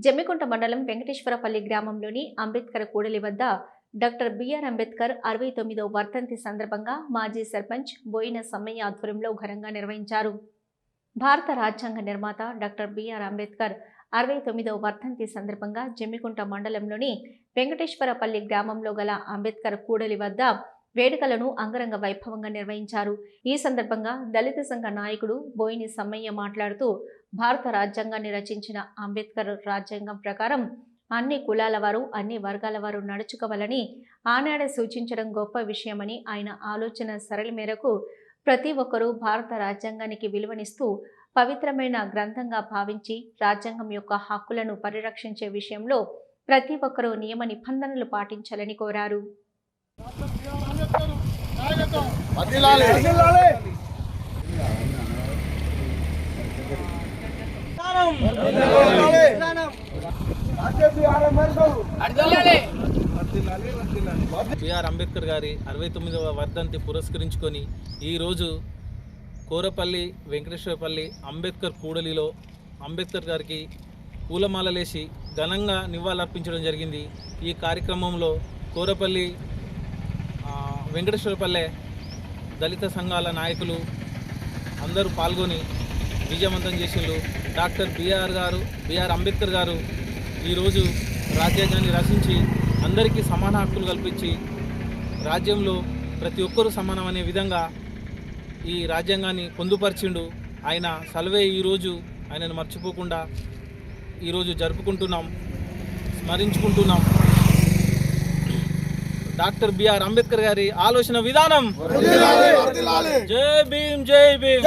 జమ్మికుంట మండలం వెంకటేశ్వరపల్లి గ్రామంలోని అంబేద్కర్ కూడలి వద్ద డాక్టర్ బిఆర్ అంబేద్కర్ అరవై తొమ్మిదో వర్ధంతి సందర్భంగా మాజీ సర్పంచ్ బోయిన సమ్మయ్య ఆధ్వర్యంలో ఘనంగా నిర్వహించారు. భారత రాజ్యాంగ నిర్మాత డాక్టర్ బిఆర్ అంబేద్కర్ అరవై తొమ్మిదవ వర్ధంతి సందర్భంగా జమ్మికుంట మండలంలోని వెంకటేశ్వరపల్లి గ్రామంలో గల అంబేద్కర్ కూడలి వద్ద వేడుకలను అంగరంగ వైభవంగా నిర్వహించారు. ఈ సందర్భంగా దళిత సంఘ నాయకుడు బోయిని సమ్మయ్య మాట్లాడుతూ భారత రాజ్యాంగాన్ని రచించిన అంబేద్కర్ రాజ్యాంగం ప్రకారం అన్ని కులాల వారు అన్ని వర్గాల వారు నడుచుకోవాలని ఆనాడే సూచించడం గొప్ప విషయమని ఆయన ఆలోచన సరళి మేరకు ప్రతి ఒక్కరూ భారత రాజ్యాంగానికి విలువనిస్తూ పవిత్రమైన గ్రంథంగా భావించి రాజ్యాంగం యొక్క హక్కులను పరిరక్షించే విషయంలో ప్రతి ఒక్కరూ నియమ నిబంధనలు పాటించాలని కోరారు. బిఆర్ అంబేద్కర్ గారి అరవై తొమ్మిదవ వర్ధంతి పురస్కరించుకొని ఈరోజు కోరపల్లి వెంకటేశ్వరపల్లి అంబేద్కర్ కూడలిలో అంబేద్కర్ గారికి పూలమాలలేసి ఘనంగా నివాళులర్పించడం జరిగింది. ఈ కార్యక్రమంలో కోరపల్లి వెంకటేశ్వరపల్లె దళిత సంఘాల నాయకులు అందరూ పాల్గొని విజయవంతం చేసిండ్రు. డాక్టర్ బిఆర్ గారు బిఆర్ అంబేద్కర్ గారు ఈరోజు రాజ్యాంగాన్ని రచించి అందరికీ సమాన హక్కులు కల్పించి రాజ్యంలో ప్రతి ఒక్కరూ సమానం అనే విధంగా ఈ రాజ్యాంగాన్ని పొందుపరిచిండు. ఆయన సలవే ఈరోజు ఆయనను మర్చిపోకుండా ఈరోజు జరుపుకుంటున్నాం స్మరించుకుంటున్నాం. డాక్టర్ బిఆర్ అంబేద్కర్ గారి ఆలోచన విధానం. జై భీమ్ జై భీమ్.